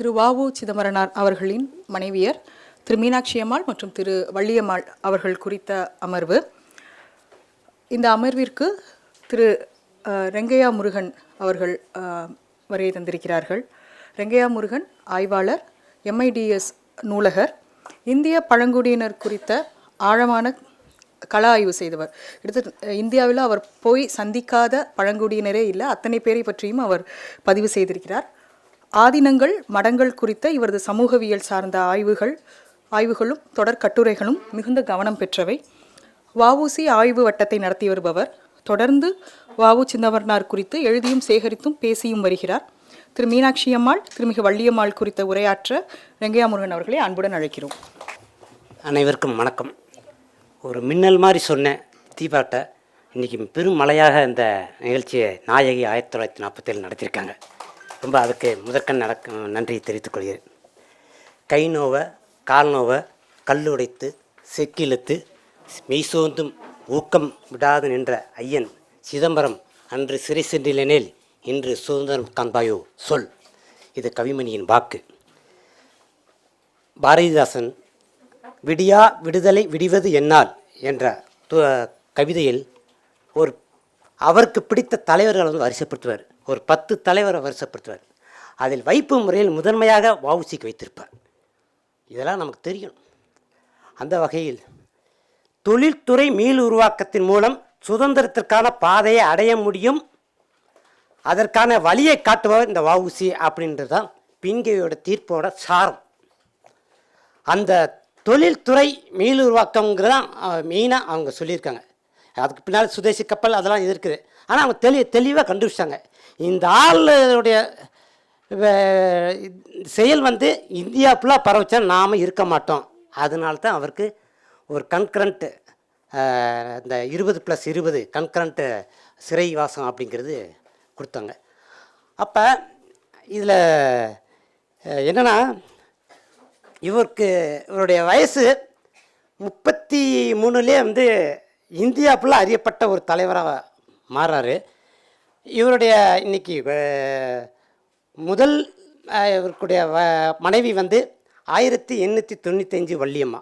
திரு வாவு சிதம்பரனார் அவர்களின் மனைவியர் திரு மீனாட்சி அம்மாள் மற்றும் திரு வள்ளியம்மாள் அவர்கள் குறித்த அமர்வு. இந்த அமர்விற்கு திரு ரெங்கையா முருகன் அவர்கள் அஹ், வருகை தந்திருக்கிறார்கள். ரெங்கையா முருகன் ஆய்வாளர் எம்ஐடிஎஸ் நூலகர் இந்திய பழங்குடியினர் குறித்த ஆழமான கள ஆய்வு செய்தவர். எடுத்து இந்தியாவில் அவர் போய் சந்திக்காத பழங்குடியினரே இல்லை அத்தனை பேரை பற்றியும் அவர் பதிவு செய்திருக்கிறார். ஆதினங்கள் மடங்கள் குறித்த இவரது சமூகவியல் சார்ந்த ஆய்வுகள் ஆய்வுகளும் தொடர் கட்டுரைகளும் மிகுந்த கவனம் பெற்றவை. வஉசி ஆய்வு வட்டத்தை நடத்தி வருபவர். தொடர்ந்து வஉ சின்னவர்னார் குறித்து எழுதியும் சேகரித்தும் பேசியும் வருகிறார். திரு. மீனாட்சி அம்மாள் திருமிகு வள்ளியம்மாள் குறித்த உரையாற்ற வெங்கையா முருகன் அவர்களை அன்புடன் அழைக்கிறோம். அனைவருக்கும் வணக்கம். ஒரு மின்னல் மாதிரி சொன்னேன் தீபாட்ட இன்றைக்கி பெரும் மழையாக இந்த நிகழ்ச்சியை நாயகி ஆயிரத்தி தொள்ளாயிரத்தி நாற்பத்தேழு நடத்தியிருக்காங்க. ரொம்ப அதுக்கு முதற்கண் நடக்க நன்றியை தெரிவித்துக் கொள்கிறேன். கை நோவ கால் நோவை கல் உடைத்து செக்கிழுத்து மெய்சோந்தும் ஊக்கம் விடாது நின்ற ஐயன் சிதம்பரம் அன்று சிறை சென்றிலனேல் இன்று சுதந்திரம் காண்பாயோ சொல். இது கவிமணியின் வாக்கு. பாரதிதாசன் விடியா விடுதலை விடிவது என்னால் என்ற து- கவிதையில் ஒரு அவருக்கு பிடித்த தலைவர்களை வந்து வரிசைப்படுத்துவார். ஒரு பத்து தலைவரை வருஷப்படுத்துவார். அதில் வைப்பு முறையில் முதன்மையாக வவுசிக்கு வைத்திருப்பார். இதெல்லாம் நமக்கு தெரியும். அந்த வகையில் தொழில்துறை மீள் உருவாக்கத்தின் மூலம் சுதந்திரத்திற்கான பாதையை அடைய முடியும். அதற்கான வழியை காட்டுபவர் இந்த வவுசி அப்படின்றது தான் பின்கையோட தீர்ப்போட சாரம். அந்த தொழில்துறை மீள் உருவாக்கங்கிறதான் மெயினாக அவங்க சொல்லியிருக்காங்க. அதுக்கு பின்னால் சுதேசி கப்பல் அதெல்லாம் இது இருக்குது. ஆனால் அவங்க தெளி தெளிவாக கண்டுபிடிச்சாங்க இந்த ஆளுடைய வே- செயல் வந்து இந்தியா ஃபுல்லாக பரவச்சா நாம் இருக்க மாட்டோம். அதனால தான் அவருக்கு ஒரு கன்கரண்ட் இந்த இருபது ப்ளஸ் இருபது கன்கரண்ட் சிறைவாசம் அப்படிங்கிறது கொடுத்தாங்க. அப்போ இதில் என்னென்னா இவருக்கு இவருடைய வயசு முப்பத்தி மூணுலேயே வந்து இந்தியா ஃபுல்லாக அறியப்பட்ட ஒரு தலைவராக மாறாரு இவருடைய இன்னைக்கு முதல் இவருக்குடைய வ- மனைவி வந்து ஆயிரத்தி எண்ணூற்றி தொண்ணூத்தஞ்சு வள்ளியம்மா.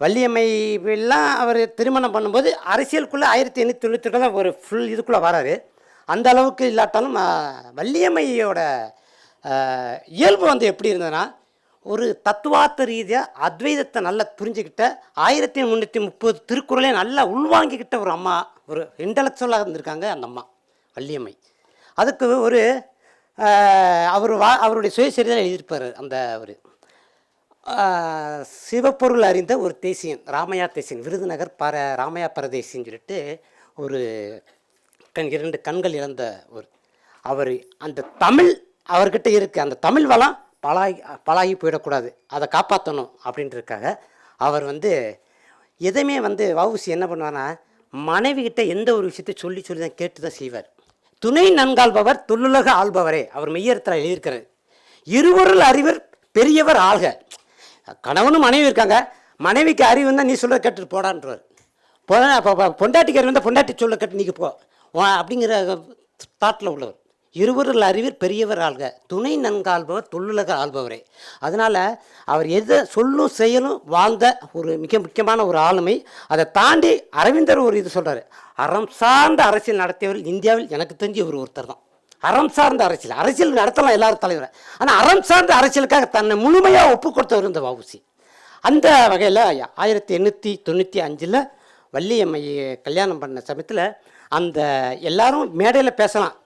வள்ளியம்மை எல்லாம் அவர் திருமணம் பண்ணும்போது அரசியலுக்குள்ளே ஆயிரத்தி எண்ணூற்றி தொண்ணூற்றி தான் ஒரு ஃபுல் இதுக்குள்ளே வராரு. அந்த அளவுக்கு இல்லாட்டாலும் வள்ளியம்மையோட இயல்பு வந்து எப்படி இருந்ததுன்னா ஒரு தத்துவார்த்த ரீதியாக அத்வைதத்தை நல்லா புரிஞ்சுக்கிட்ட ஆயிரத்தி முந்நூற்றி முப்பது திருக்குறளையும் நல்லா உள்வாங்கிக்கிட்ட ஒரு அம்மா ஒரு இன்டலெக்சுவலாக இருந்திருக்காங்க அந்த அம்மா. வள்ளியம்மை. அதுக்கு ஒரு அவர் வா அவருடைய சுயசரிதான் எழுதியிருப்பார் அந்த அவர் சிவப்பொருள் அறிந்த ஒரு தேசியன் ராமையா தேசியன் விருதுநகர் பர ராமையா பரதேசின்னு சொல்லிட்டு ஒரு கண் இரண்டு கண்கள் இழந்த ஒரு. அவர் அந்த தமிழ் அவர்கிட்ட இருக்குது அந்த தமிழ் வளம் பழாகி பழாகி போயிடக்கூடாது அதை காப்பாற்றணும் அப்படின்றதுக்காக அவர் வந்து எதையுமே வந்து வவுசி என்ன பண்ணுவார்னா மனைவிகிட்ட எந்த ஒரு விஷயத்தை சொல்லி சொல்லி தான் கேட்டு தான் செய்வார். துணை நன்காள்பவர் தொல்லுலக ஆள்பவரே. அவர் மெய்யறத்தில் எழுதியிருக்கிறார். இருவருள் அறிவர் பெரியவர் ஆள்க. கணவனும் மனைவி இருக்காங்க. மனைவிக்கு அறிவு இருந்தால் நீ சொல்ல கேட்டு போடான்றவர். பொண்டாட்டிக்கு அறிவு இருந்தால் பொண்டாட்டி சொல்ல கேட்டு நீக்கு போ. அப்படிங்கிற தாட்டில் உள்ளவர். இருவருள் அறிவர் பெரியவர் ஆள்க. துணை நன்காள்பவர் தொல்லுலக ஆள்பவரே. அதனால் அவர் எதை சொல்லும் செயலும் வாழ்ந்த ஒரு மிக முக்கியமான ஒரு ஆளுமை. அதை தாண்டி அரவிந்தர் ஒரு இது சொல்கிறார் அறம் சார்ந்த அரசியல் நடத்தியவர் இந்தியாவில் எனக்கு தெரிஞ்ச ஒரு ஒருத்தர் தான். அறம் சார்ந்த அரசியல். அரசியல் நடத்தலாம் எல்லாரும் தலைவர். ஆனால் அறம் சார்ந்த அரசியலுக்காக தன்னை முழுமையாக ஒப்பு கொடுத்தவர் இந்த வவுசி அந்த வகையில் ஆயிரத்தி எண்ணூற்றி தொண்ணூற்றி அஞ்சில் வள்ளியம்மையை கல்யாணம் பண்ண சமயத்தில் அந்த எல்லாரும் மேடையில் பேசலாம்.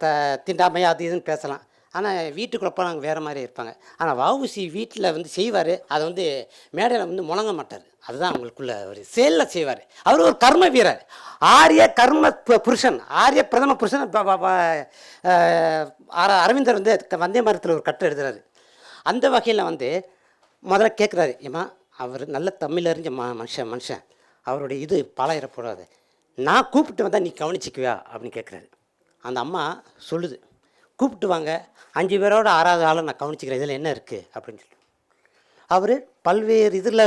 த திண்டாமையா அது இதுன்னு பேசலாம். ஆனால் வீட்டுக்குள்ளே போனாங்க வேறு மாதிரி இருப்பாங்க. ஆனால் வவுசி வீட்டில் வந்து செய்வார். அதை வந்து மேடையில் வந்து முழங்க மாட்டார். அதுதான் அவங்களுக்குள்ள ஒரு செயலில் செய்வார். அவர் ஒரு கர்ம வீரர். ஆரிய கர்ம புருஷன். ஆரிய பிரதம புருஷன் அரவிந்தர் வந்து வந்தே மரத்தில் ஒரு கட்டு எழுதுறாரு. அந்த வகையில் வந்து முதல்ல கேட்குறாரு ஏம்மா அவர் நல்ல தமிழ் அறிஞ்ச ம மனுஷன் மனுஷன். அவருடைய இது பழகிடக்கூடாது நான் கூப்பிட்டு வந்தால் நீ கவனிச்சிக்குவியா? அப்படின்னு கேட்குறாரு அந்த அம்மா சொல்லுது. கூப்பிட்டு வாங்க அஞ்சு பேரோட ஆறாவது ஆளை நான் கவனிச்சிக்கிறேன். இதில் என்ன இருக்குது அப்படின்னு சொல்லிட்டு. அவர் பல்வேறு இதில்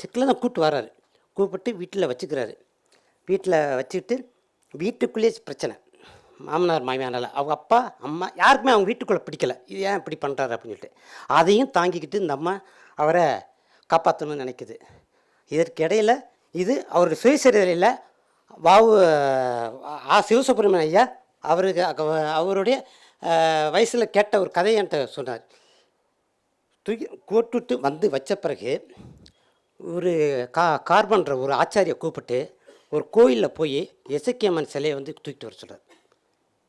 சிக்கலில் தான் கூப்பிட்டு வர்றாரு. கூப்பிட்டு வீட்டில் வச்சுக்கிறாரு. வீட்டில் வச்சுக்கிட்டு வீட்டுக்குள்ளேயே பிரச்சனை. மாமனார் மாமியானால் அவங்க அப்பா அம்மா யாருக்குமே அவங்க வீட்டுக்குள்ளே பிடிக்கலை. இது ஏன் இப்படி பண்ணுறாரு அப்படின்னு சொல்லிட்டு. அதையும் தாங்கிக்கிட்டு இந்த அம்மா அவரை காப்பாற்றணும்னு நினைக்குது. இதற்கிடையில் இது அவருடைய சுயசரிதையில் வாவு ஆ சிவசுப்ரமணிய ஐயா அவருக்கு அவருடைய வயசில் கேட்ட ஒரு கதையை என்கிட்ட சொன்னார். தூக்கி கூட்டுட்டு வந்து வச்ச பிறகு ஒரு கா கார்பன்ற ஒரு ஆச்சாரியை கூப்பிட்டு ஒரு கோயிலில் போய் இசக்கியம்மன் சிலையை வந்து தூக்கிட்டு வர சொல்கிறார்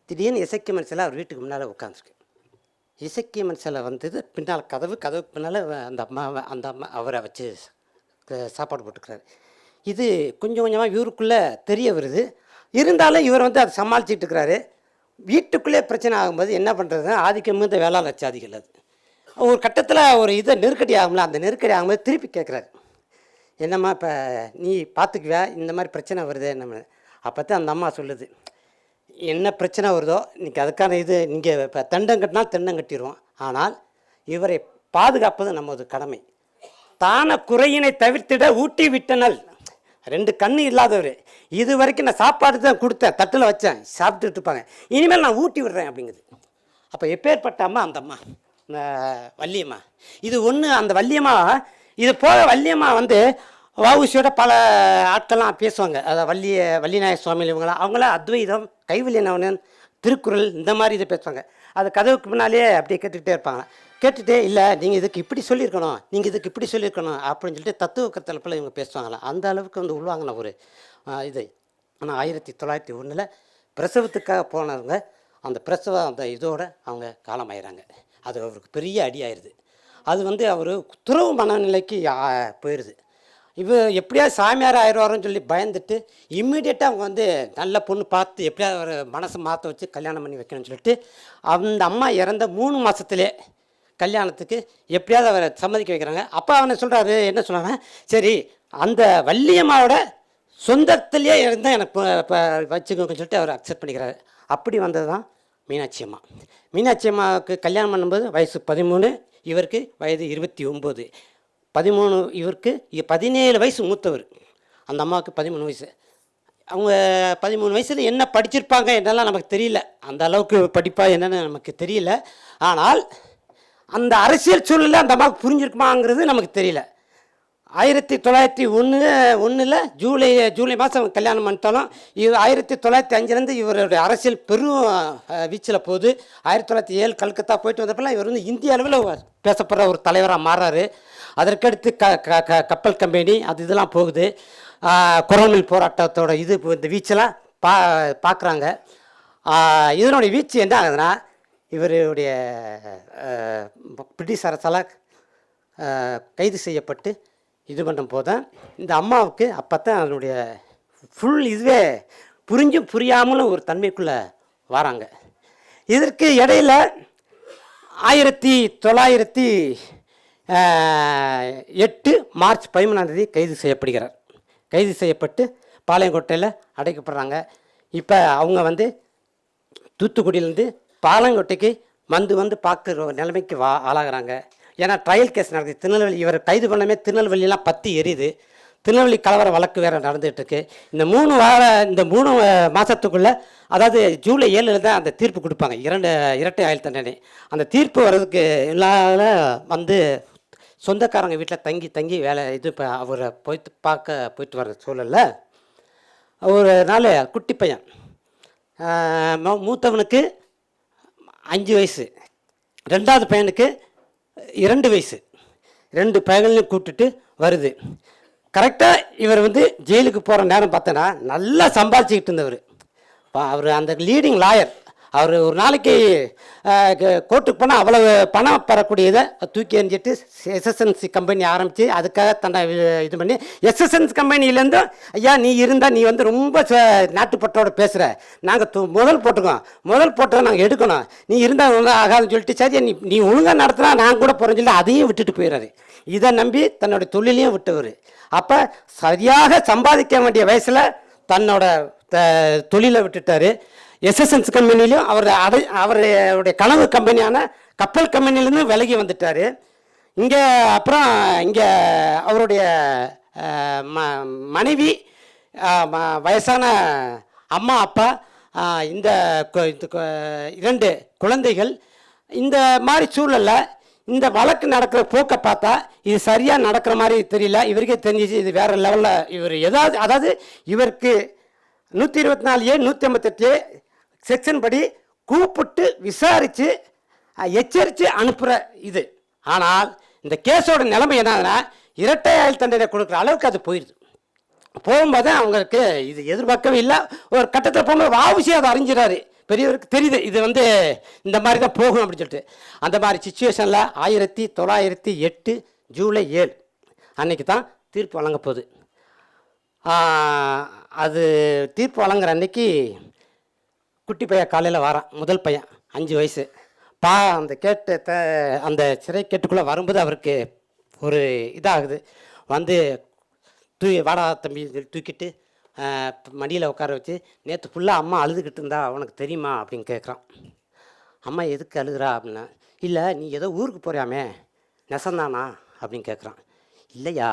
திடீர்னு இசக்கியம்மன் சிலை அவர் வீட்டுக்கு முன்னால் உட்காந்துருக்கு இசக்கியம்மன் சிலை வந்தது பின்னால் கதவு கதவு பின்னால் அந்த அம்மா அந்த அம்மா அவரை வச்சு சாப்பாடு போட்டுக்கிறாரு. இது கொஞ்சம் கொஞ்சமாக இவருக்குள்ளே தெரிய வருது. இருந்தாலும் இவர் வந்து அதை சமாளிச்சுட்டு இருக்கிறாரு. வீட்டுக்குள்ளே பிரச்சனை ஆகும்போது என்ன பண்ணுறதுன்னா ஆதிக்கம் மிகுந்த வேளாண் லட்சாதிகள் அது. ஒரு கட்டத்தில் ஒரு இதை நெருக்கடி ஆகும்ல அந்த நெருக்கடி ஆகும்போது திருப்பி கேட்குறாரு. என்னம்மா இப்போ நீ பார்த்துக்குவியா இந்த மாதிரி பிரச்சனை வருது என்ன அப்போ தான் அந்த அம்மா சொல்லுது. என்ன பிரச்சனை வருதோ இன்றைக்கி அதுக்கான இது நீங்கள் இப்போ தண்டம் கட்டினா தண்டம் கட்டிடுவோம் ஆனால் இவரை பாதுகாப்பது நமது கடமை. தான குறையினை தவிர்த்திட ஊட்டி விட்டனல் ரெண்டு கண்ணு இல்லாதவர். இது வரைக்கும் நான் சாப்பாடு தான் கொடுத்தேன். தட்டில் வச்சேன். சாப்பிட்டுட்டு இருப்பாங்க. இனிமேல் நான் ஊட்டி விடுறேன் அப்படிங்குது. அப்போ எப்பேற்பட்ட அம்மா? அந்த அம்மா. இந்த வள்ளியம்மா. இது ஒன்று அந்த வள்ளியம்மா இது போக வள்ளியம்மா வந்து வவுசியோட பல ஆட்கள்லாம் பேசுவாங்க. அதாவது வள்ளிய வள்ளிநாயக சுவாமி இவங்களாம் அவங்களாம் அத்வைதம் கைவல்யனவனன் திருக்குறள் இந்த மாதிரி இதை பேசுவாங்க. அது கதவுக்கு முன்னாலேயே அப்படியே கேட்டுக்கிட்டே இருப்பாங்க. கேட்டுட்டே இல்லை நீங்கள் இதுக்கு இப்படி சொல்லியிருக்கணும் நீங்கள் இதுக்கு இப்படி சொல்லியிருக்கணும் அப்படின்னு சொல்லிட்டு தத்துவ கத்தலப்பில் இவங்க பேசுவாங்களா? அந்த அளவுக்கு வந்து உள்வாங்கின ஒரு இது. ஆனால் ஆயிரத்தி தொள்ளாயிரத்தி ஒன்றில் பிரசவத்துக்காக போனவங்க அந்த பிரசவ அந்த இதோட அவங்க காலமாயிறாங்க. அது அவருக்கு பெரிய அடி அது வந்து அவர் துறவு மனநிலைக்கு போயிடுது இவ எப்படியாவது சாமியார் ஆயிடுவாரோன்னு சொல்லி பயந்துட்டு இம்மிடியட்டாக அவங்க வந்து நல்ல பொண்ணு பார்த்து எப்படியாவது ஒரு மனசை மாற்ற வச்சு கல்யாணம் பண்ணி வைக்கணும்னு சொல்லிட்டு அந்த அம்மா இறந்த மூணு மாதத்துலேயே கல்யாணத்துக்கு எப்படியாவது அவரை சம்மதிக்க வைக்கிறாங்க. அப்பா அவனை சொல்கிறாரு என்ன சொன்னாங்க சரி அந்த வள்ளியம்மாவோட சொந்தத்திலேயே இருந்தால் எனக்கு வச்சுக்கோங்கன்னு சொல்லிட்டு அவர் அக்செப்ட் பண்ணிக்கிறாரு. அப்படி வந்தது தான் மீனாட்சி அம்மா. மீனாட்சி அம்மாவுக்கு கல்யாணம் பண்ணும்போது வயசு பதிமூணு இவருக்கு வயது இருபத்தி ஒம்பது. பதிமூணு இவருக்கு பதினேழு வயசு மூத்தவர். அந்த அம்மாவுக்கு பதிமூணு வயசு. அவங்க பதிமூணு வயசில் என்ன படிச்சிருப்பாங்க என்னெல்லாம் நமக்கு தெரியல. அந்த அளவுக்கு படிப்பா என்னென்னு நமக்கு தெரியல. ஆனால் அந்த அரசியல் சூழலில் அந்த அம்மாவுக்கு புரிஞ்சிருக்குமாங்கிறது நமக்கு தெரியல. ஆயிரத்தி தொள்ளாயிரத்தி ஒன்று ஒன்றில் ஜூலை ஜூலை மாதம் கல்யாணம் பண்ணிட்டாலும் இவர் ஆயிரத்தி தொள்ளாயிரத்தி அஞ்சுலேருந்து இவருடைய அரசியல் பெரும் வீச்சில் போகுது. ஆயிரத்தி தொள்ளாயிரத்தி ஏழு கல்கத்தா போயிட்டு வந்தப்பெல்லாம் இவர் வந்து இந்திய அளவில் பேசப்படுற ஒரு தலைவராக மாறாரு அதற்கடுத்து க க க கப்பல் கம்பெனி அது இதெல்லாம் போகுது. குரல்மில் போராட்டத்தோட இது இந்த வீச்செல்லாம் பா பார்க்குறாங்க இதனுடைய வீச்சு என்ன ஆகுதுன்னா இவருடைய பிரிட்டிஷ் அரசால் கைது செய்யப்பட்டு இது பண்ணும்போது தான் இந்த அம்மாவுக்கு அப்போ தான் அதனுடைய ஃபுல் இதுவே புரிஞ்சும் புரியாமலும் ஒரு தன்மைக்குள்ளே வராங்க. இதற்கு இடையில ஆயிரத்தி தொள்ளாயிரத்தி எட்டு மார்ச் பதிமூணாந்தேதி கைது செய்யப்படுகிறார். கைது செய்யப்பட்டு பாளையங்கோட்டையில் அடைக்கப்படுறாங்க. இப்போ அவங்க வந்து தூத்துக்குடியிலேருந்து பாலங்கொட்டைக்கு வந்து வந்து பார்க்குற நிலைமைக்கு வா ஆளாகிறாங்க. ஏன்னா ட்ரையல் கேஸ் நடக்குது. திருநெல்வேலி இவர் கைது பண்ணமே திருநெல்வேலியெல்லாம் பற்றி எரியுது. திருநெல்வேலி கலவர வழக்கு வேறு நடந்துகிட்ருக்கு இந்த மூணு வார இந்த மூணு மாதத்துக்குள்ளே அதாவது ஜூலை ஏழில் தான் அந்த தீர்ப்பு கொடுப்பாங்க. இரண்டு இரட்டை ஆயுள் தண்டனை. அந்த தீர்ப்பு வர்றதுக்கு இல்லாத வந்து சொந்தக்காரங்க வீட்டில் தங்கி தங்கி வேலை இது இப்போ அவரை போய்த்து பார்க்க போயிட்டு வர்ற சூழலில் ஒரு நாள் குட்டி பையன். மூத்தவனுக்கு அஞ்சு வயசு. ரெண்டாவது பையனுக்கு இரண்டு வயசு. ரெண்டு பையன்களையும் கூப்பிட்டுட்டு வருது. கரெக்டாக இவர் வந்து ஜெயிலுக்கு போகிற நேரம் பார்த்தோன்னா நல்லா சம்பாதிச்சிக்கிட்டு இருந்தவர். அவர் அந்த லீடிங் லாயர் அவர் ஒரு நாளைக்கு கோர்ட்டுக்கு போனால் அவ்வளவு பணம் பெறக்கூடியதை தூக்கி எறிஞ்சிட்டு எஸ்எஸ்என்சி கம்பெனி ஆரம்பித்து அதுக்காக தன்னை இது பண்ணி எஸ்எஸ்என்சி கம்பெனிலேருந்து ஐயா நீ இருந்தால் நீ வந்து ரொம்ப ச- பேசுகிற நாங்கள் முதல் போட்டுக்கோம். முதல் போட்டதை நாங்கள் எடுக்கணும். நீ இருந்தால் ஒழுங்காக ஆகாதுன்னு சொல்லிட்டு சரி நீ நீ ஒழுங்காக நடத்தினா நான் கூட போகிறேன்னு சொல்லி அதையும் விட்டுட்டு போயிடுறாரு இதை நம்பி தன்னோட தொழிலையும் விட்டவர். அப்போ சரியாக சம்பாதிக்க வேண்டிய வயசில் தன்னோட த- தொழிலை விட்டுட்டார். எஸ்எஸ்என்ஸ் கம்பெனிலையும் அவர் அடை அவருடைய கனவு கம்பெனியான கப்பல் கம்பெனிலேருந்து விலகி வந்துட்டார். இங்கே அப்புறம் இங்கே அவருடைய ம மனைவி வயசான அம்மா அப்பா இந்த இரண்டு குழந்தைகள். இந்த மாதிரி சூழல்ல இந்த வழக்கு நடக்கிற போக்கை பார்த்தா இது சரியாக நடக்கிற மாதிரி தெரியல. இவருக்கே தெரிஞ்சிச்சு இது வேறு லெவலில் இவர் ஏதாவது அதாவது இவருக்கு நூற்றி இருபத்தி நாலு ஏ நூற்றி ஐம்பத்தெட்டு செக்ஷன் படி கூப்பிட்டு விசாரித்து எச்சரித்து அனுப்புகிற இது. ஆனால் இந்த கேஸோட நிலைமை என்னன்னா இரட்டை ஆயுள் தண்டனை கொடுக்குற அளவுக்கு அது போயிடுது போகும்போது அவங்களுக்கு இது எதிர்பார்க்கவே இல்லை. ஒரு கட்டத்தில் போகும்போது வாவுசி அதை அறிஞ்சிடாரு பெரியவருக்கு தெரியுது இது வந்து இந்த மாதிரி தான் போகும் அப்படின்னு சொல்லிட்டு. அந்த மாதிரி சுச்சுவேஷனில் ஆயிரத்தி தொள்ளாயிரத்தி எட்டு ஜூலை ஏழு அன்னைக்கு தான் தீர்ப்பு வழங்க போகுது. அது தீர்ப்பு வழங்குற அன்னைக்கு குட்டி பையன் காலையில் வரான். முதல் பையன் அஞ்சு வயசு. பா அந்த கேட்டு த அந்த சிறை கேட்டுக்குள்ளே வரும்போது அவருக்கு ஒரு இதாகுது. வந்து தூ வாடா தம்பி தூக்கிட்டு மடியில் உட்கார வச்சு நேற்று ஃபுல்லாக அம்மா அழுதுகிட்டு இருந்தா உனக்கு தெரியுமா? அப்படின்னு கேட்குறான் அம்மா எதுக்கு அழுகுறா? அப்படின்னா இல்லை நீ ஏதோ ஊருக்கு போகிறாமே நெசந்தானா? அப்படின்னு கேட்குறான் இல்லையா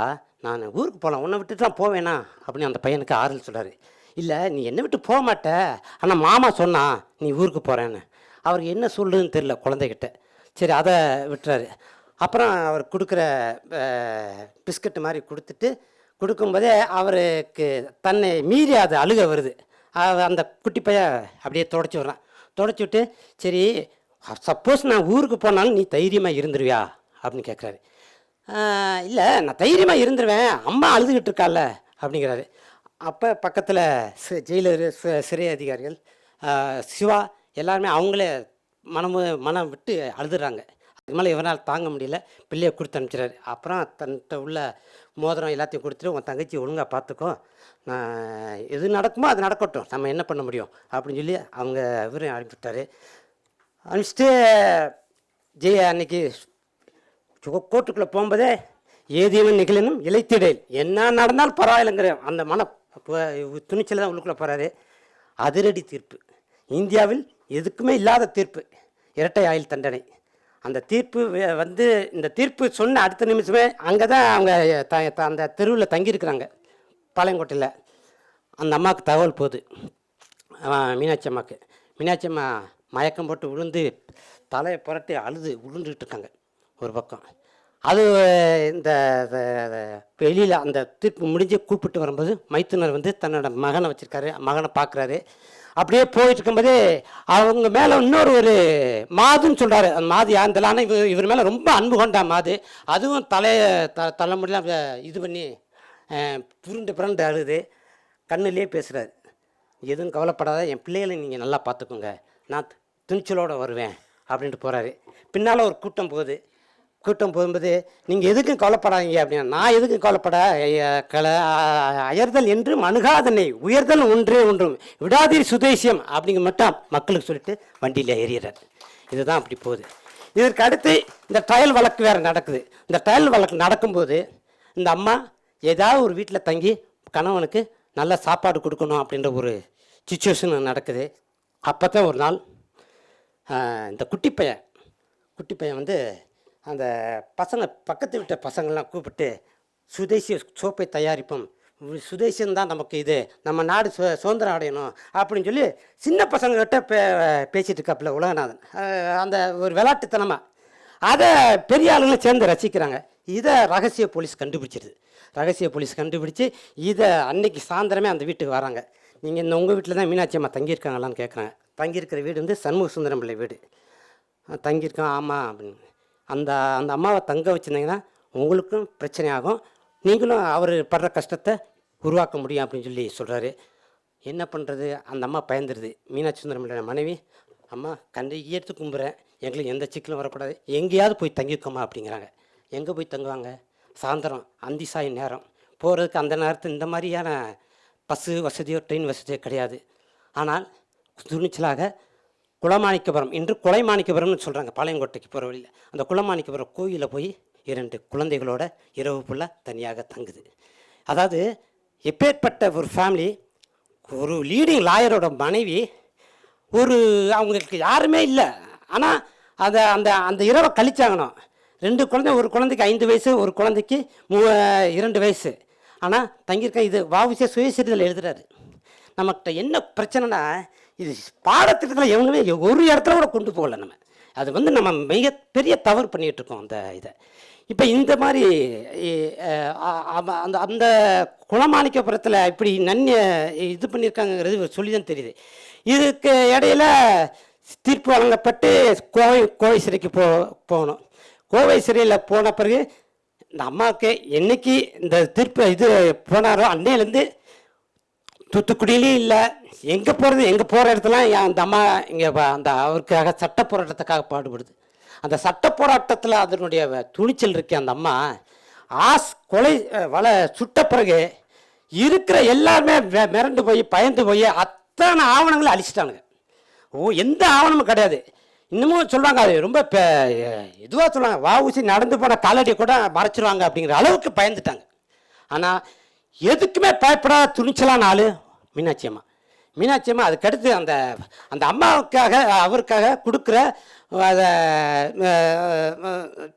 நான் ஊருக்கு போகலாம் உன்னை விட்டுட்டுலாம் போவேனா? அப்படின்னு அந்த பையனுக்கு ஆறுதல் சொல்கிறாரு இல்லை நீ என்னை விட்டு போக மாட்ட. ஆனால் மாமா சொன்னான் நீ ஊருக்கு போகிறேன்னு அவருக்கு என்ன சொல்லுன்னு தெரில குழந்தைகிட்ட. சரி அதை விட்டுறாரு. அப்புறம் அவர் கொடுக்குற பிஸ்கட்டு மாதிரி கொடுத்துட்டு கொடுக்கும்போதே அவருக்கு தன்னை மீறி அது அழுக வருது. அந்த குட்டி பையன் அப்படியே தொடச்சி விட்றான். தொடச்சி விட்டு சரி சப்போஸ் நான் ஊருக்கு போனாலும் நீ தைரியமாக இருந்துருவியா? அப்படின்னு கேட்குறாரு இல்லை நான் தைரியமாக இருந்துருவேன். அம்மா அழுதுகிட்டு இருக்கால அப்படிங்கிறாரு. அப்போ பக்கத்தில் ஜெயிலர் சிறை அதிகாரிகள் சிவா எல்லாருமே அவங்களே மனமு மனம் விட்டு அழுதுறாங்க. அது மேலே இவனால் தாங்க முடியல. பிள்ளையை கொடுத்து அனுப்பிச்சிடாரு அப்புறம் தன்கிட்ட உள்ள மோதிரம் எல்லாத்தையும் கொடுத்துட்டு உன் தங்கச்சி ஒழுங்காக பார்த்துக்கோ. நான் எது நடக்குமோ அது நடக்கட்டும். நம்ம என்ன பண்ண முடியும்? அப்படின்னு சொல்லி அவங்க இவரையும் அனுப்பிவிட்டாரு. அனுப்பிச்சிட்டு ஜெய அன்னைக்கு சு- கோர்ட்டுக்குள்ளே போகும்போதே ஏதேனும் நிகழினும் இழைத்திடல் என்ன நடந்தாலும் பரவாயில்லைங்கிற அந்த மன துணிச்சல் தான் உள்ளுக்குள்ளே போகிறாரு அதிரடி தீர்ப்பு. இந்தியாவில் எதுக்குமே இல்லாத தீர்ப்பு. இரட்டை ஆயுள் தண்டனை. அந்த தீர்ப்பு வே- வந்து இந்த தீர்ப்பு சொன்ன அடுத்த நிமிஷமே அங்கே தான் அவங்க த அந்த தெருவில் தங்கியிருக்கிறாங்க. பாளையங்கோட்டையில். அந்த அம்மாவுக்கு தகவல் போகுது. மீனாட்சி அம்மாவுக்கு மீனாட்சி அம்மா மயக்கம் போட்டு விழுந்து தலையை புரட்டி அழுது விழுந்துக்கிட்டு இருக்காங்க. ஒரு பக்கம். அது இந்த வெளியில் அந்த தீர்ப்பு முடிஞ்சு கூப்பிட்டு வரும்போது மைத்துனர் வந்து தன்னோட மகனை வச்சுருக்காரு மகனை பார்க்குறாரு அப்படியே போயிட்டு அவங்க மேலே இன்னொரு ஒரு மாதுன்னு சொல்கிறாரு அந்த மாது யாருன்னு தெரியல ஆனால் இவர் இவர் மேலே ரொம்ப அன்பு கொண்டா மாது. அதுவும் தலையை த தலைமுடியெலாம் இது பண்ணி புருண்டு புரண்டு அழுது கண்ணுலேயே பேசுகிறாரு எதுவும் கவலைப்படாத என் பிள்ளைகளை நீங்கள் நல்லா பார்த்துக்கோங்க நான் துணிச்சலோடு வருவேன் அப்படின்ட்டு போகிறாரு பின்னால் ஒரு கூட்டம் போகுது. கூட்டம் போகும்போது நீங்கள் எதுக்கும் கவலைப்படாதீங்க அப்படின்னா. நான் எதுக்கும் கவலைப்பட கல அ- அயர்தல் என்றும் அணுகாதனை உயர்தல் ஒன்றே ஒன்றும் விடாதீர் சுதேசியம் அப்படிங்க மட்டும் மக்களுக்கு சொல்லிட்டு வண்டியில் ஏறிடுறாரு. இதுதான் அப்படி போகுது. இதற்கு அடுத்து இந்த ட்ரையல் வழக்கு வேறு நடக்குது. இந்த ட்ரையல் வழக்கு நடக்கும்போது இந்த அம்மா ஏதாவது ஒரு வீட்டில் தங்கி கணவனுக்கு நல்ல சாப்பாடு கொடுக்கணும் அப்படின்ற ஒரு சுச்சுவேஷன் நடக்குது. அப்போ தான் ஒரு நாள் இந்த குட்டி பையன் குட்டி பையன் வந்து அந்த பசங்க பக்கத்து வீட்டு பசங்கள்லாம் கூப்பிட்டு சுதேசி சோப்பை தயாரிப்போம். உ- தான் நமக்கு இது. நம்ம நாடு சு சுதந்திரம் அடையணும். அப்படின்னு சொல்லி சின்ன பசங்கக்கிட்ட பே பேசிகிட்டு இருக்காப்புல உலகநாதன். அந்த ஒரு விளாட்டுத்தனமாக அதை பெரிய ஆளுங்க சேர்ந்து ரசிக்கிறாங்க. இதை ரகசிய போலீஸ் கண்டுபிடிச்சிருது. ரகசிய போலீஸ் கண்டுபிடிச்சு இதை அன்னைக்கு சாயந்தரமே அந்த வீட்டுக்கு வராங்க. நீங்கள் இந்த உங்கள் வீட்டில் தான் மீனாட்சி அம்மா தங்கியிருக்காங்களான்னு கேட்குறாங்க தங்கியிருக்கிற வீடு வந்து சண்முக சுந்தரம் பிள்ளை வீடு. தங்கியிருக்கோம். ஆமாம் அப்படின்னு. அந்த அந்த அம்மாவை தங்க வச்சுருந்தீங்கன்னா உங்களுக்கும் பிரச்சனை ஆகும் நீங்களும் அவர் படுற கஷ்டத்தை உருவாக்க முடியும் அப்படின்னு சொல்லி சொல்கிறாரு என்ன பண்ணுறது அந்த அம்மா பயந்துருது. மீனாட்சி சுந்தரம் மனைவி அம்மா கண்டை ஈர்த்து கும்புறேன். எங்களுக்கு எந்த சிக்கலும் வரக்கூடாது. எங்கேயாவது போய் தங்கிக்கோமா? அப்படிங்கிறாங்க. எங்கே போய் தங்குவாங்க? சாயந்தரம். அந்தி சாய் நேரம். போகிறதுக்கு அந்த நேரத்தில் இந்த மாதிரியான பஸ்ஸு வசதியோ ட்ரெயின் வசதியோ கிடையாது. ஆனால் துணிச்சலாக குலமாணிக்கபுரம். இன்று குலைமாணிக்கபுரம்னு சொல்கிறாங்க பாளையங்கோட்டைக்கு போகிற வழியில். அந்த குலமாணிக்கபுரம் கோயிலில் போய் இரண்டு குழந்தைகளோட இரவு ஃபுல்லாக தனியாக தங்குது. அதாவது எப்பேற்பட்ட ஒரு ஃபேமிலி ஒரு லீடிங் லாயரோட மனைவி ஒரு அவங்களுக்கு யாருமே இல்லை. ஆனால் அதை அந்த அந்த இரவை கழிச்சாங்கணும் ரெண்டு குழந்தை ஒரு குழந்தைக்கு ஐந்து வயசு ஒரு குழந்தைக்கு மூ இரண்டு வயசு. ஆனால் தங்கியிருக்க இது வாவுசிய சுயசரிதல் எழுதுறாரு. நம்மகிட்ட என்ன பிரச்சனைனா இது பாடத்திட்டத்தில் எவங்களுமே ஒரு இடத்துல கூட கொண்டு போகல நம்ம. அது வந்து நம்ம மிகப்பெரிய தவறு பண்ணிகிட்ருக்கோம் இருக்கோம் அந்த இதை. இப்போ இந்த மாதிரி அந்த அந்த குளமாணிக்கபுரத்தில் இப்படி நன்ய இது பண்ணியிருக்காங்கிறது சொல்லி தான் தெரியுது. இதுக்கு இடையில தீர்ப்பு வழங்கப்பட்டு கோவை கோவை சிறைக்கு போ போகணும் கோவை சிறையில் போன பிறகு இந்த அம்மாவுக்கு என்னைக்கு இந்த தீர்ப்பு இது போனாரோ அன்னையிலேருந்து தூத்துக்குடியிலையும் இல்லை. எங்கே போகிறது எங்கே போகிற இடத்துல என் அந்த அம்மா இங்கே அந்த அவருக்காக சட்ட போராட்டத்துக்காக பாடுபடுது. அந்த சட்ட போராட்டத்தில் அதனுடைய துணிச்சல் இருக்கு அந்த அம்மா. ஆஸ் கொலை வலை வள சுட்ட பிறகு இருக்கிற எல்லாருமே மிரண்டு போய் பயந்து போய் அத்தனை ஆவணங்களை அழிச்சிட்டானுங்க. ஓ எந்த ஆவணமும் கிடையாது. இன்னமும் சொல்கிறாங்க அது ரொம்ப இதுவாக சொல்லுவாங்க ஊசி நடந்து போன காலடியை கூட மறைச்சிருவாங்க அப்படிங்கிற அளவுக்கு பயந்துட்டாங்க. ஆனால் எதுக்குமே பயப்படாத துணிச்சலான ஆள் மீனாட்சி அம்மா. மீனாட்சி அம்மா அதுக்கடுத்து அந்த அந்த அம்மாவுக்காக அவருக்காக கொடுக்குற அதை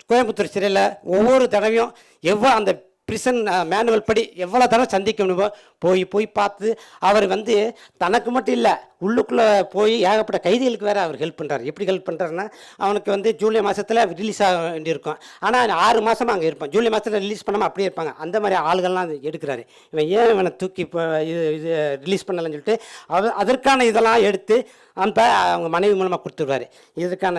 கோயம்புத்தூர் சிறையில் ஒவ்வொரு தடவையும் எவ்வளோ அந்த பிரிசன் மேனுவல் படி எவ்வளோ தடவை சந்திக்க முடியுமோ போய் போய் பார்த்து அவர் வந்து தனக்கு மட்டும் இல்லை உள்ளுக்குள்ளே போய் ஏகப்பட்ட கைதிகளுக்கு வேறு அவர் ஹெல்ப் பண்ணுறாரு எப்படி ஹெல்ப் பண்ணுறாருன்னா அவனுக்கு வந்து ஜூலை மாதத்தில் ரிலீஸ் ஆக வேண்டியிருக்கும். ஆனால் ஆறு மாதமாக அங்கே இருப்பான். ஜூலை மாதத்தில் ரிலீஸ் பண்ணாமல் அப்படியே இருப்பாங்க. அந்த மாதிரி ஆளுகள்லாம் எடுக்கிறாரு. இவன் ஏன் இவனை தூக்கி இப்போ இது இது ரிலீஸ் பண்ணலன்னு சொல்லிட்டு அவ அதற்கான இதெல்லாம் எடுத்து அந்த அவங்க மனைவி மூலமாக கொடுத்துருவாரு இதற்கான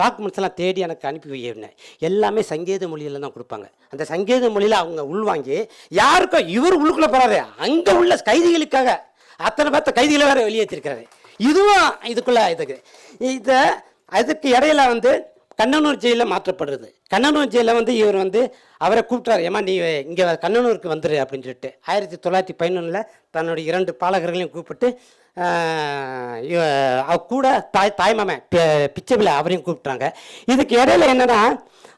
டாக்குமெண்ட்ஸ் எல்லாம் தேடி எனக்கு அனுப்பி வையிருந்தேன் எல்லாமே சங்கேத மொழியில் தான் கொடுப்பாங்க. அந்த சங்கேத மொழியில் அவங்க உள்வாங்கி யாருக்கும் இவர் உள்ளுக்குள்ளே போகிறாரு அங்கே உள்ள கைதிகளுக்காக அத்தனை பேர்த்த கைதிகளை வேற வெளியேற்றிருக்கிறாரு இதுவும் இதுக்குள்ள இதுக்கு இதை அதுக்கு இடையில வந்து கண்ணனூர் ஜெயிலில் மாற்றப்படுறது. கண்ணனூர் ஜெயிலில் வந்து இவர் வந்து அவரை கூப்பிட்டாரு ஏமா நீ இங்கே கண்ணனூருக்கு வந்துரு அப்படின்னு சொல்லிட்டு. ஆயிரத்தி தொள்ளாயிரத்தி பதினொன்றில் தன்னுடைய இரண்டு பாலகர்களையும் கூப்பிட்டு அவ கூட தாய் தாய்மாமன் பி- அவரையும் கூப்பிட்டாங்க இதுக்கு இடையில என்னன்னா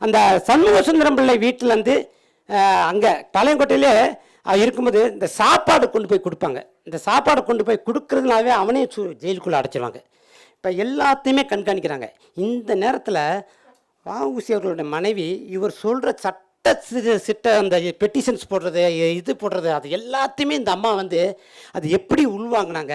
அந்த சண்முக சுந்தரம் பிள்ளை வீட்டிலேருந்து அங்கே பாளையங்கோட்டையிலே இருக்கும்போது இந்த சாப்பாடு கொண்டு போய் கொடுப்பாங்க. இந்த சாப்பாடு கொண்டு போய் கொடுக்கறதுனாவே அவனே சு ஜெயிலுக்குள்ளே அடைச்சிருவாங்க. இப்போ எல்லாத்தையுமே கண்காணிக்கிறாங்க. இந்த நேரத்தில் வஉசி அவர்களுடைய மனைவி இவர் சொல்கிற சட்ட சிட்ட அந்த பெட்டிஷன்ஸ் போடுறது இது போடுறது அது எல்லாத்தையுமே இந்த அம்மா வந்து அது எப்படி உள்வாங்கினாங்க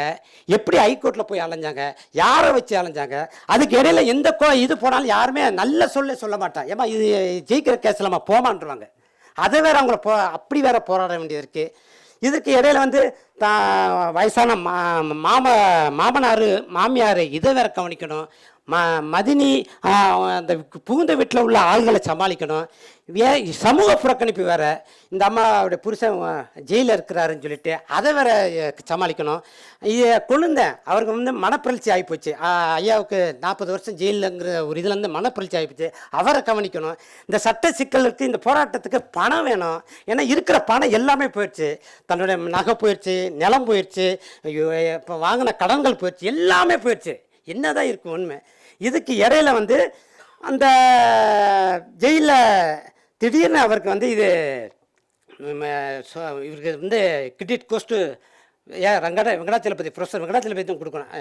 எப்படி ஹைகோர்ட்டில் போய் அலைஞ்சாங்க யாரை வச்சு அலைஞ்சாங்க அதுக்கு இடையில எந்த கோ இது போனாலும் யாருமே நல்ல சொல்ல சொல்ல மாட்டான் ஏமா இது ஜெயிக்கிற கேஸ்லம்மா போமான்றாங்க அதை வேற அவங்கள போ அப்படி வேற போராட வேண்டியது இருக்குது இதுக்கு இடையில வந்து தா வயசான மா மாம மாமனார் மாமியார் இதை வேற கவனிக்கணும். ம மதினி அந்த புகுந்த வீட்டில் உள்ள ஆள்களை சமாளிக்கணும். வே சமூக புறக்கணிப்பு வேறு. இந்த அம்மாவுடைய புருஷன் ஜெயிலில் இருக்கிறாருன்னு சொல்லிட்டு அதை வேற சமாளிக்கணும். இது கொழுந்தேன் அவருக்கு வந்து மனப்பிரழ்ச்சி ஆகிப்போச்சு ஐயாவுக்கு நாற்பது வருஷம் ஜெயிலுங்கிற ஒரு இதுலேருந்து மனப்பிரழ்ச்சி ஆகிப்போச்சு அவரை கவனிக்கணும். இந்த சட்ட சிக்கலுக்கு இந்த போராட்டத்துக்கு பணம் வேணும். ஏன்னா இருக்கிற பணம் எல்லாமே போயிடுச்சு. தன்னுடைய நகை போயிடுச்சு நிலம் போயிடுச்சு ஐயோ, இப்போ வாங்கின கடன்கள் போயிடுச்சு எல்லாமே போயிடுச்சு. என்னதான் இருக்கும் உண்மை. இதுக்கு இடையில வந்து அந்த ஜெயிலில் திடீர்னு அவருக்கு வந்து இது இவருக்கு வந்து கிரெடிட் கோஸ்ட்டு ஏ ரங்கட வெங்கடாச்சலபதி ப்ரொஃபஸர் வெங்கடாச்சலபதி கொடுக்கணும்.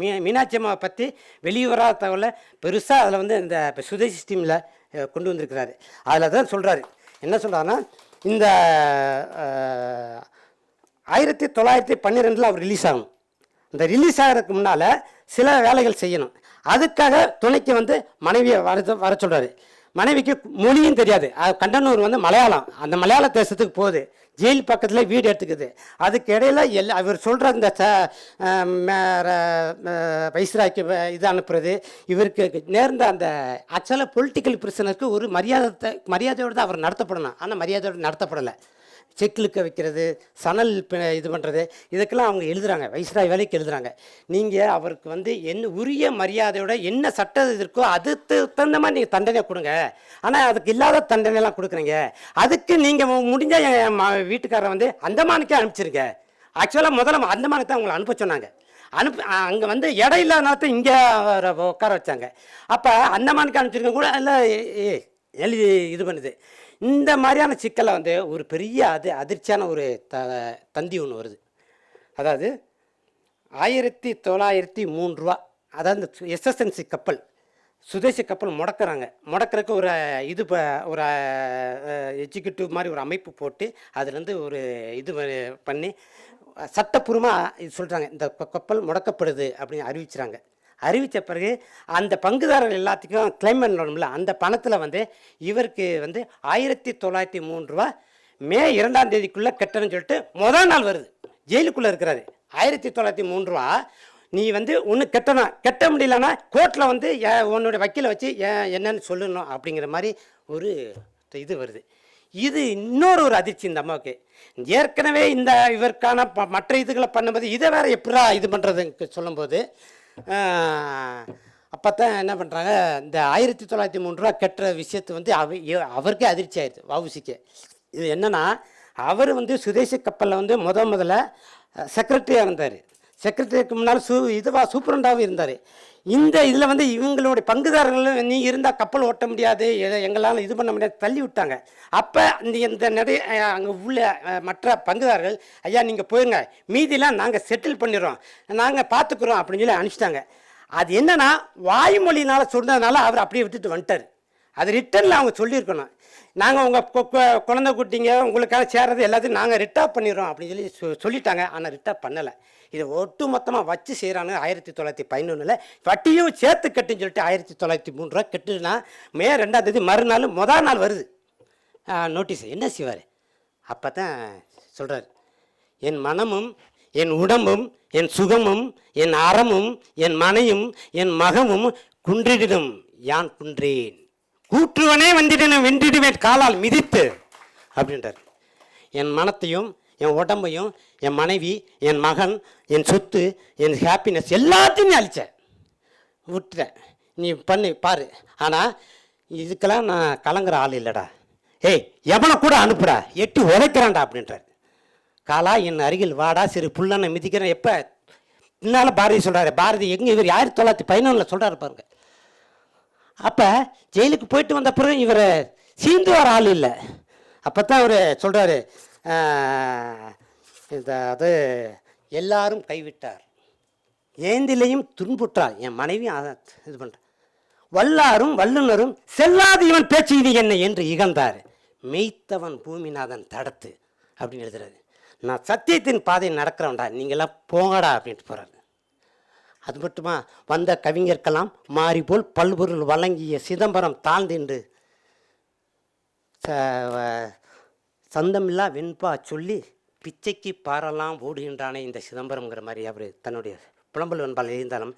மீ மீனாட்சி அம்மாவை பற்றி வெளிவராத தகவலை பெருசாக அதில் வந்து இந்த இப்போ சுதேசி ஸ்டீமில் கொண்டு வந்திருக்கிறாரு. அதில் தான் சொல்கிறாரு என்ன சொல்கிறாருன்னா இந்த ஆயிரத்தி தொள்ளாயிரத்தி பன்னிரெண்டில் அவர் ரிலீஸ் ஆகும் இந்த ரிலீஸ் ஆகிறதுக்கு முன்னால் சில வேலைகள் செய்யணும். அதுக்காக துணைக்கு வந்து மனைவியை வர வர சொல்கிறாரு மனைவிக்கு மொழியும் தெரியாது. அது கண்டனூர் வந்து மலையாளம். அந்த மலையாள தேசத்துக்கு போகுது. ஜெயில் பக்கத்தில் வீடு எடுத்துக்குது. அதுக்கு இடையில எல்லா அவர் சொல்கிற இந்த ச வைஸ்ராய்க்கு இது அனுப்புறது. இவருக்கு நேர்ந்த அந்த ஆக்சுவலாக பொலிட்டிக்கல் பிரச்சனைக்கு ஒரு மரியாதை மரியாதையோடு தான் அவர் நடத்தப்படணும். ஆனால் மரியாதையோடு நடத்தப்படலை. செக்கிலுக்க வைக்கிறது சணல் இது பண்ணுறது இதுக்கெல்லாம் அவங்க எழுதுகிறாங்க வைஸ்ராய் வேலைக்கு எழுதுறாங்க. நீங்கள் அவருக்கு வந்து என்ன உரிய மரியாதையோட என்ன சட்டம் இது இருக்கோ அதுக்கு தகுந்த மாதிரி நீங்கள் தண்டனை கொடுங்க. ஆனால் அதுக்கு இல்லாத தண்டனைலாம் கொடுக்குறீங்க. அதுக்கு நீங்கள் முடிஞ்சால் என் வீட்டுக்காரரை வந்து அந்தமானுக்கே அனுப்பிச்சிருங்க. ஆக்சுவலாக முதல்ல அந்தமானுக்கு தான் உங்களை அனுப்ப சொன்னாங்க. அனுப்பி அங்கே வந்து இடம் இல்லாத இங்கே உட்கார வச்சாங்க. அப்போ அந்தமானுக்கு அனுப்பிச்சிருக்க கூட எல்லாம் எழுதி இது பண்ணுது. இந்த மாதிரியான சிக்கலை வந்து ஒரு பெரிய அது அதிர்ச்சியான ஒரு த தந்தி ஒன்று வருது. அதாவது ஆயிரத்தி தொள்ளாயிரத்தி மூன்றுரூவா ரூபா அதாவது இந்த எஸ்எஸ்என்சி கப்பல் சுதேசி கப்பல் முடக்கிறாங்க. முடக்கிறதுக்கு ஒரு இது ப ஒரு எக்ஸிக்யூட்டிவ் மாதிரி ஒரு அமைப்பு போட்டு அதுலேருந்து ஒரு இது பண்ணி சட்டப்பூர்வமாக இது சொல்கிறாங்க இந்த கப்பல் முடக்கப்படுது அப்படின்னு அறிவிச்சுறாங்க. அறிவித்த பிறகு அந்த பங்குதாரர்கள் எல்லாத்துக்கும் கிளைம் பண்ணணும்ல. அந்த பணத்தில் வந்து இவருக்கு வந்து ஆயிரத்தி தொள்ளாயிரத்தி மூணு ரூபா மே இரண்டாம் தேதிக்குள்ளே கட்டணும்னு சொல்லிட்டு முதல் நாள் வருது. ஜெயிலுக்குள்ளே இருக்கிறாரு. ஆயிரத்தி தொள்ளாயிரத்தி மூணு ரூபா நீ வந்து ஒன்று கட்டணும். கட்ட முடியலன்னா கோர்ட்டில் வந்து ஏ- உன்னோட வக்கீலை வச்சு ஏன் என்னன்னு சொல்லணும் அப்படிங்கிற மாதிரி ஒரு இது வருது. இது இன்னொரு ஒரு அதிர்ச்சி இந்த அம்மாவுக்கு. ஏற்கனவே இந்த இவருக்கான மற்ற இதுகளை பண்ணும்போது இதை வேற எப்படா இது பண்ணுறதுக்கு சொல்லும்போது அப்போ தான் என்ன பண்ணுறாங்க இந்த ஆயிரத்தி தொள்ளாயிரத்தி மூணு ரூபா கட்டுற விஷயத்தை வந்து அவ அவருக்கே அதிர்ச்சி ஆயிடுது வவுசிக்கு இது என்னென்னா அவர் வந்து சுதேசி கப்பலில் வந்து முத முதல்ல செக்ரட்டரியாக இருந்தார். செக்ரட்டரிக்கு முன்னால் சூ இதுவாக சூப்பரண்டாகவும் இருந்தார். இந்த இதில் வந்து இவங்களுடைய பங்குதாரர்களும் நீ இருந்தால் கப்பல் ஓட்ட முடியாது எங்களால் இது பண்ண முடியாது தள்ளி விட்டாங்க. அப்போ இந்த இந்த நடை அங்கே உள்ள மற்ற பங்குதாரர்கள் ஐயா நீங்கள் போயிருங்க. மீதிலாம் நாங்கள் செட்டில் பண்ணிடுறோம். நாங்கள் பார்த்துக்குறோம் அப்படின்னு சொல்லி அனுப்பிச்சிட்டாங்க. அது என்னென்னா வாய்மொழியினால் சொன்னதுனால அவர் அப்படியே விட்டுட்டு வந்துட்டார். அது ரிட்டனில் அவங்க சொல்லியிருக்கணும். நாங்கள் உங்கள் குழந்தை குட்டிங்க உங்களுக்காக சேர்றது எல்லாத்தையும் நாங்கள் ரிட்டாப் பண்ணிடுறோம் அப்படின்னு சொல்லி சொல்லிட்டாங்க. ஆனால் ரிட்டாப் பண்ணலை. இதை ஒட்டு மொத்தமாக வச்சு செய்கிறாங்க ஆயிரத்தி தொள்ளாயிரத்தி பதினொன்றில் வட்டியும் சேர்த்து கட்டுன்னு சொல்லிட்டு ஆயிரத்தி தொள்ளாயிரத்தி மூணு ரூபா கட்டுனா மே ரெண்டாம் தேதி மறுநாள் முதல் நாள் வருது. நோட்டீஸ் என்ன செய்வார்? அப்போ தான் சொல்கிறார் என் மனமும் என் உடம்பும் என் சுகமும் என் அறமும் என் மனையும் என் மகமும் குன்றிடிடும். யான் குன்றேன்? கூற்றுவனே வந்திடனும் வென்றிடுவேன் காலால் மிதித்து அப்படின்றார். என் மனத்தையும் என் உடம்பையும் என் மனைவி என் மகன் என் சொத்து என் ஹாப்பினஸ் எல்லாத்தையும் நீ அழிச்சேன். விட்டுட்டேன். நீ பண்ணு பாரு. ஆனால் இதுக்கெல்லாம் நான் கலங்குற ஆள் இல்லைடா. ஏய் எவனை கூட அனுப்புடா? எட்டி உழைக்கிறான்டா அப்படின்றார். காலா என் அருகில் வாடா சிறு புல்லனை மிதிக்கிறேன். எப்போ? பின்னால் பாரதி சொல்கிறாரு பாரதி எங்கே இவர்? ஆயிரத்தி தொள்ளாயிரத்தி பதினொன்றில் சொல்கிறாரு பாருங்க. அப்போ ஜெயிலுக்கு போயிட்டு வந்த பிறகு இவர் சீந்து வர ஆள் இல்லை. அப்போ தான் அவர் சொல்கிறாரு இந்த அது எல்லாரும் கைவிட்டார். ஏந்திலையும் துன்புற்றார். என் மனைவி இது பண்ணுறேன் வல்லாரும் வல்லுனரும் செல்லாது இவன் பேச்சு இது என்ன என்று இகழ்ந்தார் மெய்த்தவன் பூமிநாதன் தடத்து அப்படின்னு எழுதுறாரு. நான் சத்தியத்தின் பாதையில் நடக்கிறவன்டா நீங்களாம் போங்கடா அப்படின்ட்டு போகிறாரு அது மட்டுமா வந்த கவிஞர்க்கெல்லாம் மாறி போல் பல்பொருள் வழங்கிய சிதம்பரம் தாழ்ந்தின்று ச- வ- சந்தமில்லா வெண்பா சொல்லி பிச்சைக்கு பாறலாம் ஓடுகின்றானே இந்த சிதம்பரம்ங்கிற மாதிரி அவர் தன்னுடைய புலம்பல் வெண்பால் எழுந்தாலும்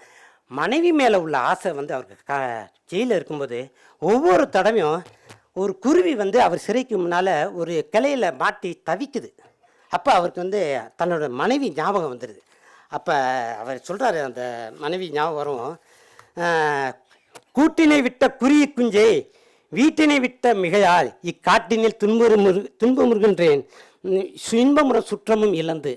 மனைவி மேலே உள்ள ஆசை வந்து அவருக்கு க ஜெயிலில் இருக்கும்போது ஒவ்வொரு தடவையும் ஒரு குருவி வந்து அவர் சிறைக்கு முன்னால் ஒரு கிளையில் மாட்டி தவிக்குது. அப்போ அவருக்கு வந்து தன்னோட மனைவி ஞாபகம் வந்துடுது அப்போ அவர் சொல்கிறாரு அந்த மனைவி ஞாபகம் வரும் கூட்டினை விட்ட குருவி குஞ்சே வீட்டினை விட்ட மிகையால் இக்காட்டினில் துன்புறு துன்பமுறுகின்றேன் இன்பமுற சுற்றமும் இழந்து.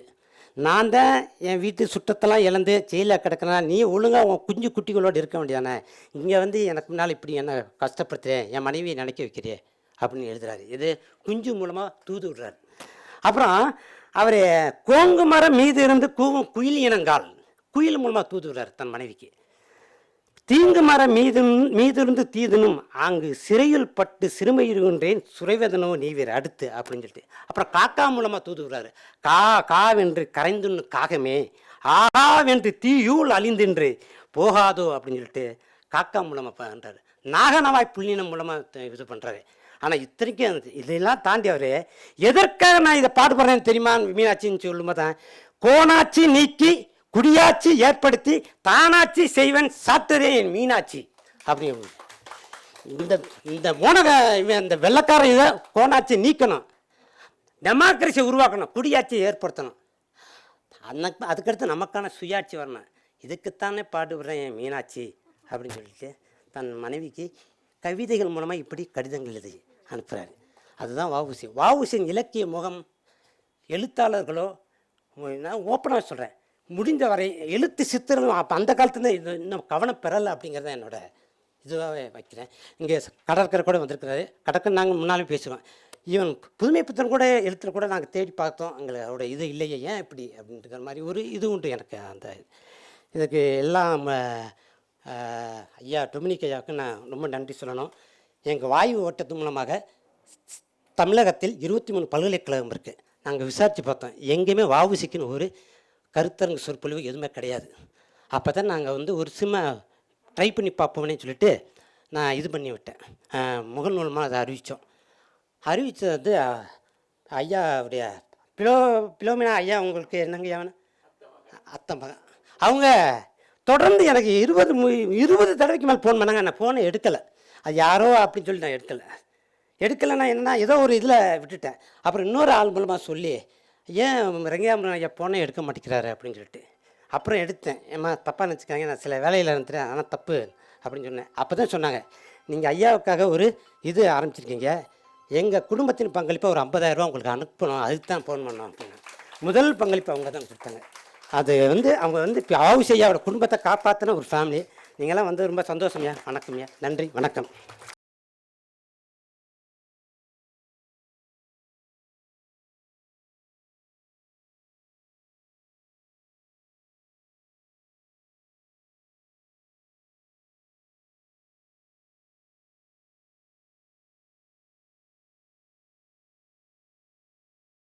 நான் தான் என் வீட்டு சுற்றத்தெல்லாம் இழந்து ஜெயிலில் கிடக்கிறேன் நீ ஒழுங்காக உன் குஞ்சு குட்டிகளோடு இருக்க வேண்டியதானே? இங்கே வந்து எனக்கு முன்னால் இப்படி என்ன கஷ்டப்படுத்துகிறேன் என் மனைவியை நினைக்க வைக்கிறியே அப்படின்னு எழுதுறாரு. இது குஞ்சு மூலமாக தூது விடுறாரு. அப்புறம் அவர் கோங்கு மரம் மீது இருந்து கூவும் குயில் இனங்கால் குயில் மூலமாக தூது விடுறாரு தன் மனைவிக்கு. தீங்கு மரம் மீது மீதிருந்து தீதனும் அங்கு சிறையில் பட்டு சிறுமையிருகின்றேன் சுரைவேதனோ நீவீர் அடுத்து அப்படின்னு சொல்லிட்டு. அப்புறம் காக்கா மூலமாக தூது விடுறாரு கா காவென்று கரைந்துன்னு காகமே ஆகாவென்று தீயூல் அழிந்தின்று போகாதோ அப்படின்னு சொல்லிட்டு காக்கா மூலமாக பண்ணுறாரு நாகனவாய் புள்ளினம் மூலமாக இது பண்ணுறாரு ஆனால் இத்தனைக்கும் இதெல்லாம் தாண்டி அவர் எதற்காக நான் இதை பாடுபடுறேன்னு தெரியுமா மீனாட்சின்னு சொல்லும்போது தான் கோணாட்சி நீக்கி குடியாட்சி ஏற்படுத்தி தானாட்சி செய்வன் சாத்துரே என் மீனாட்சி. அப்படி இந்த இந்த மோனக இந்த வெள்ளக்கார இதை நீக்கணும். டெமோக்ரஸி உருவாக்கணும் குடியாட்சியை ஏற்படுத்தணும். அந்த அதுக்கடுத்து நமக்கான சுயாட்சி வரணும். இதுக்குத்தானே பாடுபடுறேன் என் மீனாட்சி அப்படின்னு சொல்லிட்டு தன் மனைவிக்கு கவிதைகள் மூலமாக இப்படி கடிதங்கள் எழுதி அனுப்புகிறாரு அதுதான் வஉசி வஉசியின் இலக்கிய முகம் எழுத்தாளர்களோ நான் ஓப்பனாக சொல்கிறேன் முடிந்த வரை எழுத்து சித்திரம் அப்போ அந்த காலத்துலேருந்து இது இன்னும் கவனம் பெறலை அப்படிங்கிறத என்னோட இதுவாகவே வைக்கிறேன். இங்கே கடற்கரை கூட வந்திருக்கிறாரு. கடற்கரை நாங்கள் முன்னாலும் பேசுவோம் ஈவன் புதுமை புத்தன் கூட எழுத்துல கூட நாங்கள் தேடி பார்த்தோம். எங்களோட இது இல்லையே ஏன் இப்படி அப்படின்ற மாதிரி ஒரு இது உண்டு எனக்கு அந்த இதுக்கு. எல்லாம் ஐயா டொமினிக் ஐயாவுக்கு நான் ரொம்ப நன்றி சொல்லணும். எங்கள் வாயு ஓட்டத்து மூலமாக தமிழகத்தில் இருபத்தி மூணு பல்கலைக்கழகம் இருக்குது நாங்கள் விசாரித்து பார்த்தோம். எங்கேயுமே வாவுசிக்குன்னு ஒரு கருத்தரங்கு சொற்பொழிவு எதுவுமே கிடையாது. அப்போ தான் நாங்கள் வந்து ஒரு சிம்ம ட்ரை பண்ணி பார்ப்போம்னே சொல்லிட்டு நான் இது பண்ணி விட்டேன். அஹ், முகல் மூலமாக அதை அறிவித்தோம் அறிவித்தது வந்து அஹ், ஐயாவுடைய பிலோ பிலோமினா ஐயா உங்களுக்கு என்னங்க ஐயா அத்தம் மகன். அவங்க தொடர்ந்து எனக்கு இருபது மு இருபது தடவைக்கு மேலே ஃபோன் பண்ணாங்க. நான் ஃபோனை எடுக்கலை. அது யாரோ அப்படின்னு சொல்லி நான் எடுக்கலை. எடுக்கலைன்னா என்னன்னா ஏதோ ஒரு இதில் விட்டுட்டேன். அப்புறம் இன்னொரு ஆள் மூலமாக சொல்லி ஏன் ரெங்கையாமரன் ஐயா போனே எடுக்க மாட்டேங்கிறாரு அப்படின்னு சொல்லிட்டு. அப்புறம் எடுத்தேன். ஏமா தப்பாக நினச்சிக்காங்க நான் சில வேலையில் இருந்துட்டேன். ஆனால் தப்பு அப்படின்னு சொன்னேன். அப்போ தான் சொன்னாங்க நீங்கள் ஐயாவுக்காக ஒரு இது ஆரம்பிச்சிருக்கீங்க. எங்கள் குடும்பத்தின் பங்களிப்பை ஒரு 50000 ரூபா உங்களுக்கு அனுப்பணும். அதுக்கு தான் ஃபோன் பண்ணோம். அப்படின்னு. முதல் பங்களிப்பு அவங்க தான் கொடுத்தாங்க. அது வந்து அவங்க வந்து இப்போ ஆவுசையாவோட குடும்பத்தை காப்பாற்றின ஒரு ஃபேமிலி நீங்களாம் வந்து ரொம்ப சந்தோஷம்யா வணக்கம்யா. நன்றி வணக்கம்.